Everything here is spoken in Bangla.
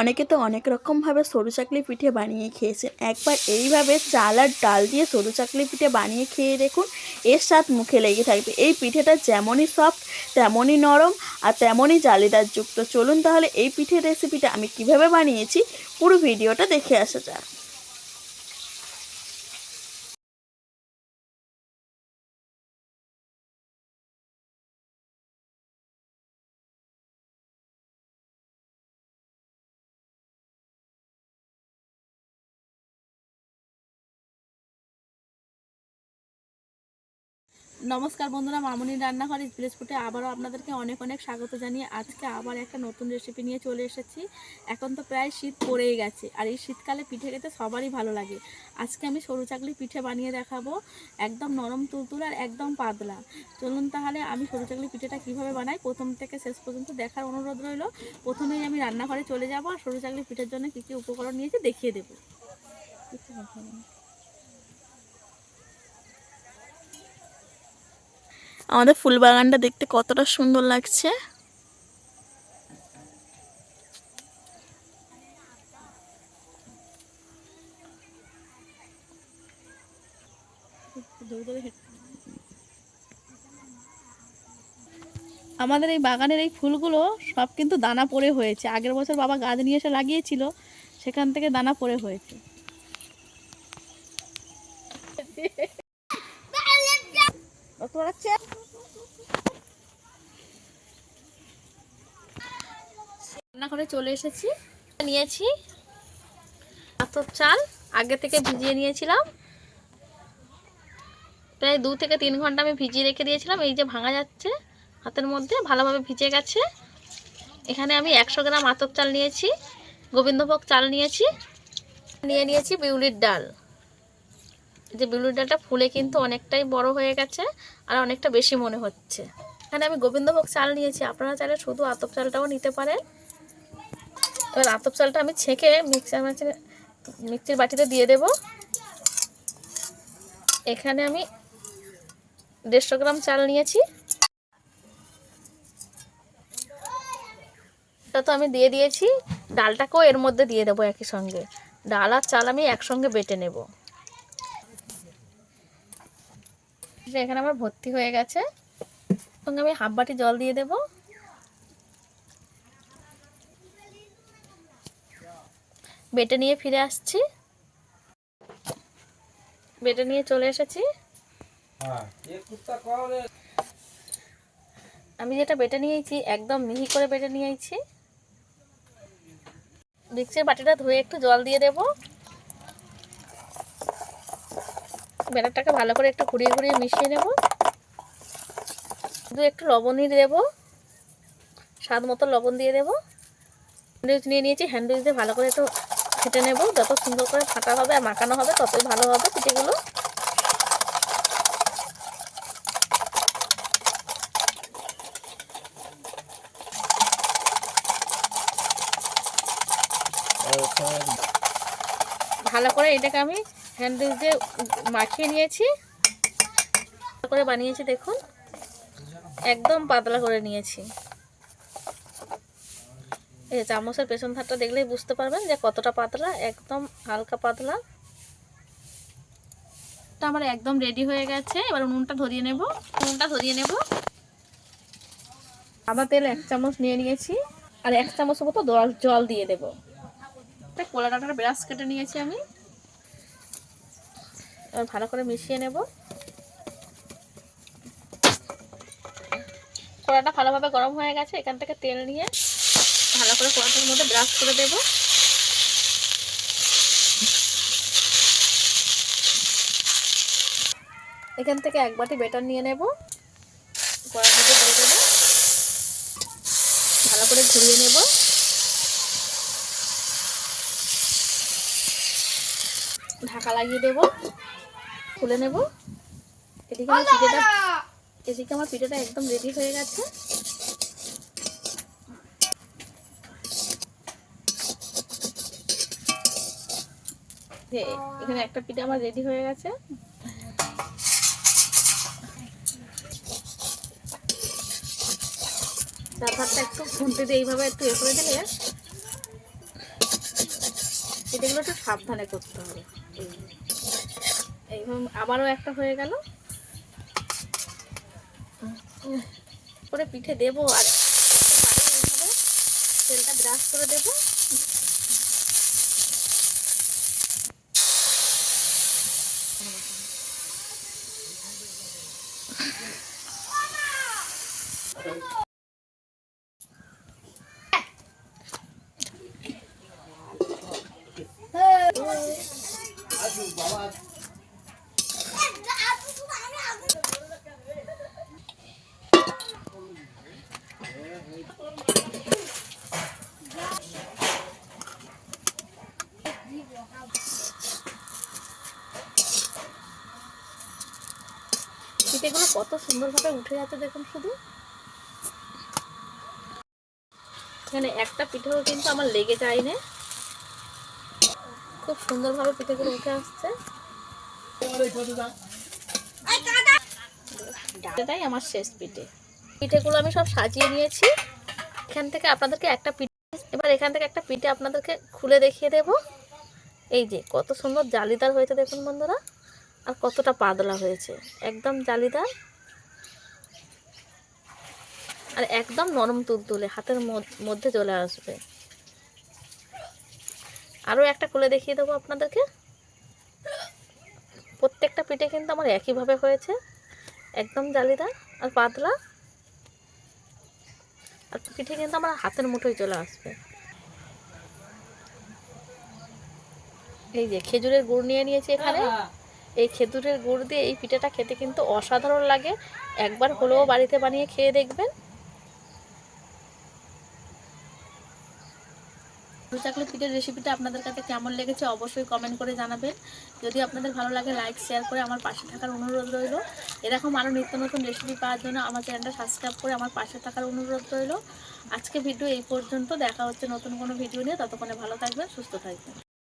অনেকে তো অনেক রকমভাবে সরু চাকলি পিঠে বানিয়ে খেয়েছেন। একবার এইভাবে চাল আর ডাল দিয়ে সরু চাকলি পিঠে বানিয়ে খেয়ে দেখুন, এর স্বাদ মুখে লেগে থাকবে। এই পিঠেটা যেমনই সফট তেমনই নরম আর তেমনই জালিদার যুক্ত চলুন তাহলে এই পিঠের রেসিপিটা আমি কীভাবে বানিয়েছি, পুরো ভিডিওটা দেখে আসা যাক। নমস্কার বন্ধুরা, মামুনির রান্নাঘর ফুটে আবারও আপনাদেরকে অনেক অনেক স্বাগত জানিয়ে আজকে আবার একটা নতুন রেসিপি নিয়ে চলে এসেছি। এখন তো প্রায় শীত পড়েই গেছে আর এই শীতকালে পিঠে খেতে সবারই ভালো লাগে। আজকে আমি সরু চাকলি পিঠে বানিয়ে দেখাবো, একদম নরম তুলতুল আর একদম পাতলা। চলুন তাহলে আমি সরু চাকলি পিঠেটা কীভাবে বানাই, প্রথম থেকে শেষ পর্যন্ত দেখার অনুরোধ রইল। প্রথমেই আমি রান্নাঘরে চলে যাব আর সরু চাকলি পিঠের জন্য কী কী উপকরণ নিয়েছি দেখিয়ে দেবো কিছু কথা হবে না। আমাদের ফুল বাগানটা দেখতে কতটা সুন্দর লাগছে। আমাদের এই বাগানের এই ফুলগুলো সব কিন্তু দানা পড়ে হয়েছে। আগের বছর বাবা গাছ নিয়ে এসে লাগিয়েছিল, সেখান থেকে দানা পড়ে হয়েছে। রান্নাঘরে চলে এসেছি। নিয়েছি আতপ চাল, আগে থেকে ভিজিয়ে নিয়েছিলাম। প্রায় দু থেকে তিন ঘণ্টা আমি ভিজিয়ে রেখে দিয়েছিলাম, এই যে ভাঙা যাচ্ছে হাতের মধ্যে, ভালোভাবে ভিজে গেছে। এখানে আমি একশো গ্রাম আতপ চাল নিয়েছি, গোবিন্দভোগ চাল নিয়েছি, নিয়ে নিয়েছি বিউলির ডাল। যে বিউলির ডালটা ফুলে কিন্তু অনেকটাই বড় হয়ে গেছে আর অনেকটা বেশি মনে হচ্ছে। এখানে আমি গোবিন্দভোগ চাল নিয়েছি, আপনারা চাইলে শুধু আতপ চালটাও নিতে পারেন। এবার আতপ চালটা আমি ছেঁকে মিক্সার মাঝে মিক্সির বাটিতে দিয়ে দেব। এখানে আমি দেড়শো গ্রাম চাল নিয়েছি। এটা তো আমি দিয়ে দিয়েছি। ডালটাকেও এর মধ্যে দিয়ে দেবো একই সঙ্গে। ডাল আর চাল আমি একসঙ্গে বেটে নেব। এটা এখানে আমার ভর্তি হয়ে গেছে। সঙ্গে আমি হাফ বাটি জল দিয়ে দেব। বেটে নিয়ে ফিরে আসছি। বেটে নিয়ে চলে এসেছি। আমি যেটা বেটে নিয়েছি একদম মিহি করে বেটে নিয়েছি। মিক্সির বাটিটা ধুয়ে একটু জল দিয়ে দেব। ব্যাটারটাকে ভালো করে একটু ঘুরিয়ে ঘুরিয়ে মিশিয়ে নেব। শুধু একটু লবণই দেব। স্বাদ মতো লবণ দিয়ে দেব। হ্যান্ডউইচ নিয়ে নিয়েছি হ্যান্ডউইচ দিয়ে ভালো করে একটু ফেটে নেব। যত সুন্দর করে ফাটা হবে আর মাখানো হবে ততই ভালো হবে পিঠেগুলো। ভালো করে এটাকে আমি হ্যান্ডউইচ দিয়ে মাখিয়ে নিয়েছি। করে বানিয়েছি, দেখুন, একদম পাতলা করে নিয়েছি। এই চামচের পেছন ধারটা দেখলেই বুঝতে পারবেন যে কতটা পাতলা, একদম হালকা পাতলা। আমার একদম রেডি হয়ে গেছে। এবার নুনটা ধরিয়ে নেব। নুনটা ধরিয়ে নেব। আদা তেল এক চামচ নিয়ে নিয়েছি। আর এক চামচ মতো জল দিয়ে দেবো। কোলা ডাটার ব্রাশ কেটে নিয়েছি আমি। এবার ভালো করে মিশিয়ে নেব। কড়াটা ভালোভাবে গরম হয়ে গেছে, এখান থেকে তেল নিয়ে ভালো করে কড়াটার মধ্যে ব্রাশ করে দেব। এখান থেকে এক বাটি বেটার নিয়ে নেব। কড়ার মধ্যে ভালো করে ঘুরিয়ে নেব। ঢাকা লাগিয়ে দেব। খুলে নেব। এদিকে আমার পিঠেটা এদিকে আমার পিঠেটা একদম রেডি হয়ে গেছে। এখানে একটা পিঠে আমার রেডি হয়ে গেছে। চার ধারটা একটু দিয়ে এইভাবে একটু এ করে দিলে পিঠেগুলো একটু সাবধানে করতে হবে। এইভাবে আবারও একটা হয়ে গেল। করে পিঠে দেবো আর তেলটা ব্রাশ করে দেবো। পিঠেগুলো কত সুন্দরভাবে উঠে যাচ্ছে দেখুন শুধু। এখানে একটা পিঠেও কিন্তু আমার লেগে যায় না খুব সুন্দরভাবে পিঠেগুলো উঠে আসছে। এটাই আমার শেষ পিঠে। পিঠেগুলো আমি সব সাজিয়ে নিয়েছি। এখান থেকে আপনাদেরকে একটা পিঠে এবার এখান থেকে একটা পিঠে আপনাদেরকে খুলে দেখিয়ে দেব। এই যে, কত সুন্দর জালিদার হয়েছে দেখুন বন্ধুরা। আর কতটা পাতলা হয়েছে। একদম জালিদার। আর একদম নরম তুলতুলে, হাতের মধ্যে চলে আসবে। আরও একটা খুলে দেখিয়ে দেবো আপনাদেরকে। প্রত্যেকটা পিঠে কিন্তু আমার একইভাবে হয়েছে। একদম জালিদার আর পাতলা। আর পিঠে কিন্তু আমার হাতের মুঠোয় চলে আসবে। এই যে খেজুরের গুড় নিয়ে নিয়েছি এখানে। এই খেজুরের গুড় দিয়ে এই পিঠাটা খেতে কিন্তু অসাধারণ লাগে। একবার হলেও বাড়িতে বানিয়ে খেয়ে দেখবেন। দু চাকলি পিঠের রেসিপিটা আপনাদের কাছে কেমন লেগেছে অবশ্যই কমেন্ট করে জানাবেন। যদি আপনাদের ভালো লাগে লাইক শেয়ার করে আমার পাশে থাকার অনুরোধ রইল। এরকম আরও নিত্য নতুন রেসিপি পাওয়ার জন্য আমার চ্যানেলটা সাবস্ক্রাইব করে আমার পাশে থাকার অনুরোধ রইল। আজকে ভিডিও এই পর্যন্ত। দেখা হচ্ছে নতুন কোনো ভিডিও নিয়ে। ততক্ষণে ভালো থাকবেন, সুস্থ থাকবেন।